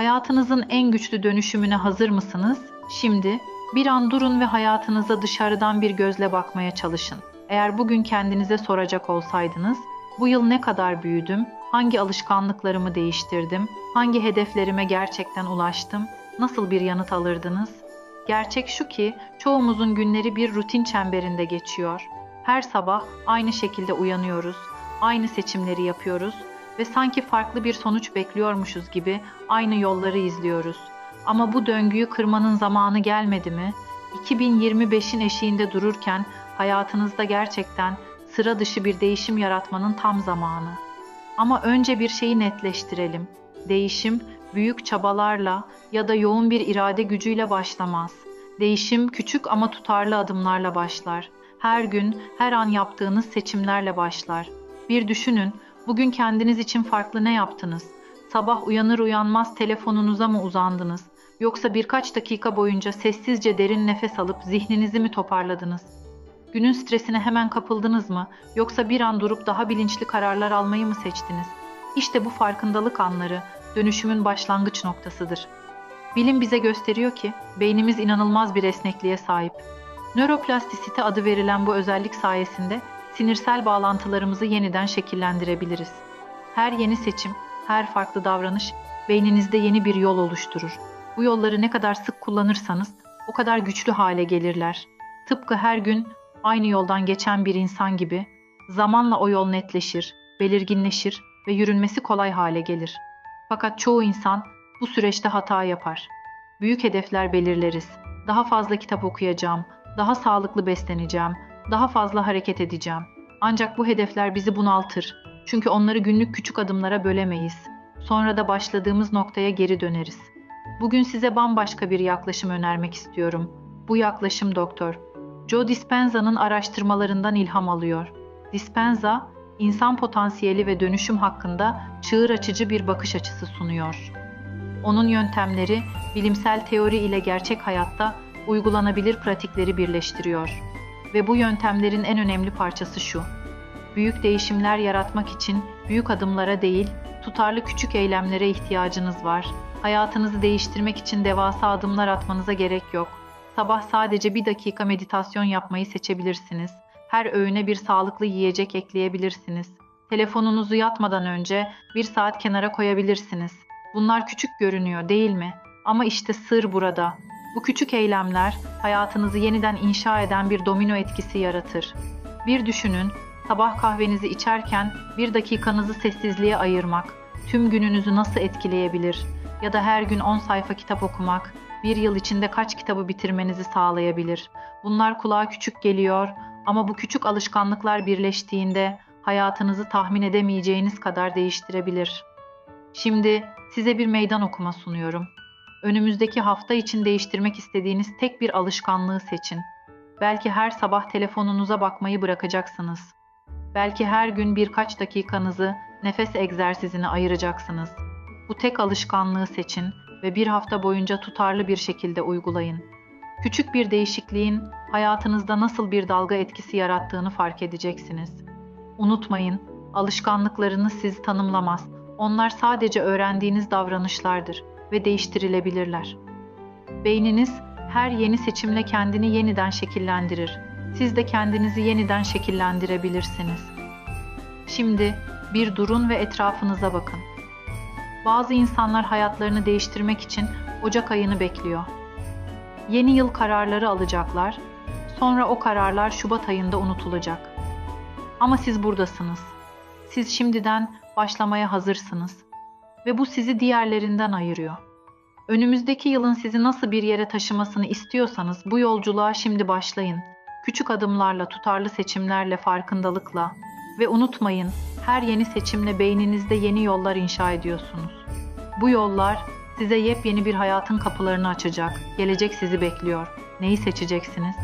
Hayatınızın en güçlü dönüşümüne hazır mısınız? Şimdi bir an durun ve hayatınıza dışarıdan bir gözle bakmaya çalışın. Eğer bugün kendinize soracak olsaydınız, bu yıl ne kadar büyüdüm, hangi alışkanlıklarımı değiştirdim, hangi hedeflerime gerçekten ulaştım, nasıl bir yanıt alırdınız? Gerçek şu ki çoğumuzun günleri bir rutin çemberinde geçiyor. Her sabah aynı şekilde uyanıyoruz, aynı seçimleri yapıyoruz ve sanki farklı bir sonuç bekliyormuşuz gibi aynı yolları izliyoruz. Ama bu döngüyü kırmanın zamanı gelmedi mi? 2025'in eşiğinde dururken hayatınızda gerçekten sıra dışı bir değişim yaratmanın tam zamanı. Ama önce bir şeyi netleştirelim. Değişim büyük çabalarla ya da yoğun bir irade gücüyle başlamaz. Değişim küçük ama tutarlı adımlarla başlar. Her gün, her an yaptığınız seçimlerle başlar. Bir düşünün, bugün kendiniz için farklı ne yaptınız? Sabah uyanır uyanmaz telefonunuza mı uzandınız? Yoksa birkaç dakika boyunca sessizce derin nefes alıp zihninizi mi toparladınız? Günün stresine hemen kapıldınız mı? Yoksa bir an durup daha bilinçli kararlar almayı mı seçtiniz? İşte bu farkındalık anları dönüşümün başlangıç noktasıdır. Bilim bize gösteriyor ki beynimiz inanılmaz bir esnekliğe sahip. Nöroplastisite adı verilen bu özellik sayesinde sinirsel bağlantılarımızı yeniden şekillendirebiliriz. Her yeni seçim, her farklı davranış beyninizde yeni bir yol oluşturur. Bu yolları ne kadar sık kullanırsanız o kadar güçlü hale gelirler. Tıpkı her gün aynı yoldan geçen bir insan gibi zamanla o yol netleşir, belirginleşir ve yürünmesi kolay hale gelir. Fakat çoğu insan bu süreçte hata yapar. Büyük hedefler belirleriz. Daha fazla kitap okuyacağım, daha sağlıklı besleneceğim, daha fazla hareket edeceğim. Ancak bu hedefler bizi bunaltır. Çünkü onları günlük küçük adımlara bölemeyiz. Sonra da başladığımız noktaya geri döneriz. Bugün size bambaşka bir yaklaşım önermek istiyorum. Bu yaklaşım doktor. Joe Dispenza'nın araştırmalarından ilham alıyor. Dispenza, insan potansiyeli ve dönüşüm hakkında çığır açıcı bir bakış açısı sunuyor. Onun yöntemleri bilimsel teori ile gerçek hayatta uygulanabilir pratikleri birleştiriyor. Ve bu yöntemlerin en önemli parçası şu. Büyük değişimler yaratmak için büyük adımlara değil, tutarlı küçük eylemlere ihtiyacınız var. Hayatınızı değiştirmek için devasa adımlar atmanıza gerek yok. Sabah sadece bir dakika meditasyon yapmayı seçebilirsiniz. Her öğüne bir sağlıklı yiyecek ekleyebilirsiniz. Telefonunuzu yatmadan önce bir saat kenara koyabilirsiniz. Bunlar küçük görünüyor değil mi? Ama işte sır burada. Bu küçük eylemler hayatınızı yeniden inşa eden bir domino etkisi yaratır. Bir düşünün, sabah kahvenizi içerken bir dakikanızı sessizliğe ayırmak tüm gününüzü nasıl etkileyebilir? Ya da her gün 10 sayfa kitap okumak bir yıl içinde kaç kitabı bitirmenizi sağlayabilir? Bunlar kulağa küçük geliyor ama bu küçük alışkanlıklar birleştiğinde hayatınızı tahmin edemeyeceğiniz kadar değiştirebilir. Şimdi size bir meydan okuma sunuyorum. Önümüzdeki hafta için değiştirmek istediğiniz tek bir alışkanlığı seçin. Belki her sabah telefonunuza bakmayı bırakacaksınız. Belki her gün birkaç dakikanızı nefes egzersizine ayıracaksınız. Bu tek alışkanlığı seçin ve bir hafta boyunca tutarlı bir şekilde uygulayın. Küçük bir değişikliğin hayatınızda nasıl bir dalga etkisi yarattığını fark edeceksiniz. Unutmayın, alışkanlıklarınız sizi tanımlamaz. Onlar sadece öğrendiğiniz davranışlardır ve değiştirilebilirler. Beyniniz her yeni seçimle kendini yeniden şekillendirir. Siz de kendinizi yeniden şekillendirebilirsiniz. Şimdi bir durun ve etrafınıza bakın. Bazı insanlar hayatlarını değiştirmek için Ocak ayını bekliyor. Yeni yıl kararları alacaklar. Sonra o kararlar Şubat ayında unutulacak. Ama siz buradasınız. Siz şimdiden başlamaya hazırsınız ve bu sizi diğerlerinden ayırıyor. Önümüzdeki yılın sizi nasıl bir yere taşımasını istiyorsanız bu yolculuğa şimdi başlayın. Küçük adımlarla, tutarlı seçimlerle, farkındalıkla ve unutmayın, her yeni seçimle beyninizde yeni yollar inşa ediyorsunuz. Bu yollar size yepyeni bir hayatın kapılarını açacak. Gelecek sizi bekliyor. Neyi seçeceksiniz?